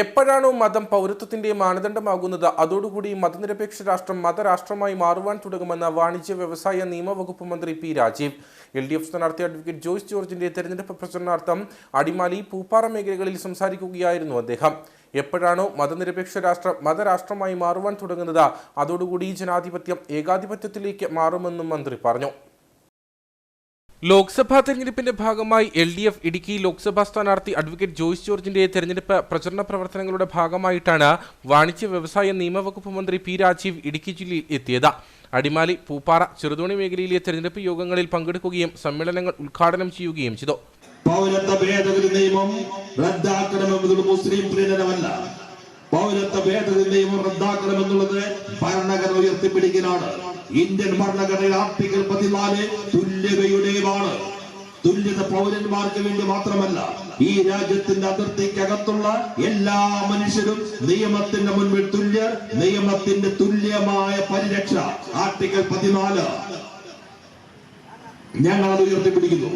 എപ്പോഴാണോ മതം പൗരത്വത്തിന്റെ മാനദണ്ഡമാകുന്നത് അതോടുകൂടി മതനിരപേക്ഷ രാഷ്ട്രം മതരാഷ്ട്രമായി മാറുവാൻ തുടങ്ങുമെന്ന വാണിജ്യ വ്യവസായ നിയമവകുപ്പ് മന്ത്രി P Rajeev. L D F സ്ഥാനാർത്ഥി അഡ്വക്കേറ്റ് ജോയ്സ് ജോർജിന്റെ തെരഞ്ഞെടുപ്പ് പ്രചരണാർത്ഥം അടിമാലി പൂപ്പാറ മേഖലകളിൽ സംസാരിക്കുകയായിരുന്നു അദ്ദേഹം. എപ്പോഴാണോ മതനിരപേക്ഷ രാഷ്ട്രം മതരാഷ്ട്രമായി മാറുവാൻ തുടങ്ങുന്നത് അതോടുകൂടി ജനാധിപത്യം ഏകാധിപത്യത്തിലേക്ക് മാറുമെന്നും മന്ത്രി പറഞ്ഞു. ലോക്സഭാ തെരഞ്ഞെടുപ്പിന്റെ ഭാഗമായി L D F Idukki Lok Sabha സ്ഥാനാർത്ഥി അഡ്വക്കേറ്റ് ജോയ്സ് ജോർജിന്റെ തെരഞ്ഞെടുപ്പ് പ്രചരണ പ്രവർത്തനങ്ങളുടെ ഭാഗമായിട്ടാണ് വാണിജ്യ വ്യവസായ നിയമവകുപ്പ് മന്ത്രി പി രാജീവ് ഇടുക്കി ജില്ലയിൽ എത്തിയത്. അടിമാലി പൂപ്പാറ ചെറുതോണി മേഖലയിലെ തെരഞ്ഞെടുപ്പ് യോഗങ്ങളിൽ പങ്കെടുക്കുകയും സമ്മേളനങ്ങൾ ഉദ്ഘാടനം ചെയ്യുകയും ചെയ്തു. പൗരത്വ ഭേദഗതി നിയമം റദ്ദാക്കണമെന്നത് മുസ്ലിം പ്രീണനമല്ല പൗരത്വ ഭേദഗതി നിയമം റദ്ദാക്കണമെന്നുള്ളത് ഭരണഘടന ഉയർത്തിപ്പിടിക്കലാണ്. ഇന്ത്യൻ ഭരണഘടനയിൽ ആർട്ടിക്കൽ പതിനാല് തുല്യതയുടേതാണ്. തുല്യത പൗരന്മാർക്ക് വേണ്ടി മാത്രമല്ല ഈ രാജ്യത്തിന്റെ അതിർത്തിക്കകത്തുള്ള എല്ലാ മനുഷ്യരും നിയമത്തിന്റെ മുൻപിൽ തുല്യർ നിയമത്തിന്റെ തുല്യമായ പരിരക്ഷ. ആർട്ടിക്കൽ പതിനാല്. ഞങ്ങൾ അത് ഉയർത്തിപ്പിടിക്കുന്നു.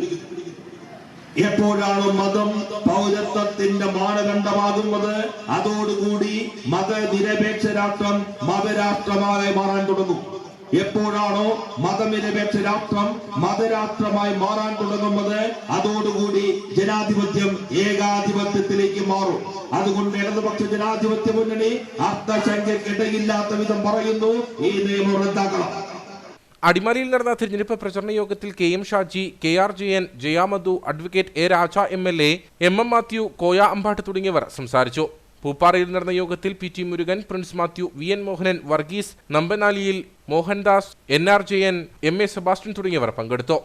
എപ്പോഴാണ് മതം പൗരത്വത്തിന്റെ മാനദണ്ഡമാകുന്നത്? അതോടുകൂടി മതനിരപേക്ഷ രാഷ്ട്രം മതരാഷ്ട്രമായി മാറാൻ തുടങ്ങും. എപ്പോഴാണോ മതനിരപേക്ഷ രാഷ്ട്രം മതരാഷ്ട്രമായി മാറാൻ തുടങ്ങുന്നത് അതോടുകൂടി ജനാധിപത്യം ഏകാധിപത്യത്തിലേക്ക് മാറും. അതുകൊണ്ട് ഇടതുപക്ഷ ജനാധിപത്യ മുന്നണി അർത്ഥശങ്കയ്ക്കിടയില്ലാത്ത വിധം പറയുന്നു ഈ നിയമം റദ്ദാക്കണം. അടിമാലിയിൽ നടന്ന തിരഞ്ഞെടുപ്പ് പ്രചരണ യോഗത്തിൽ K M Shaji K R Jayan Jayamadhu advocate A Raja M L A M M Mathew Koya Ambat തുടങ്ങിയവർ സംസാരിച്ചു. പൂപ്പാറയിൽ നടന്ന യോഗത്തിൽ P T Murugan Prince Mathew V N Mohanan Varghese Nambanaliyil Mohandas N R Jayan M A Sebastian തുടങ്ങിയവർ പങ്കെടുത്തു.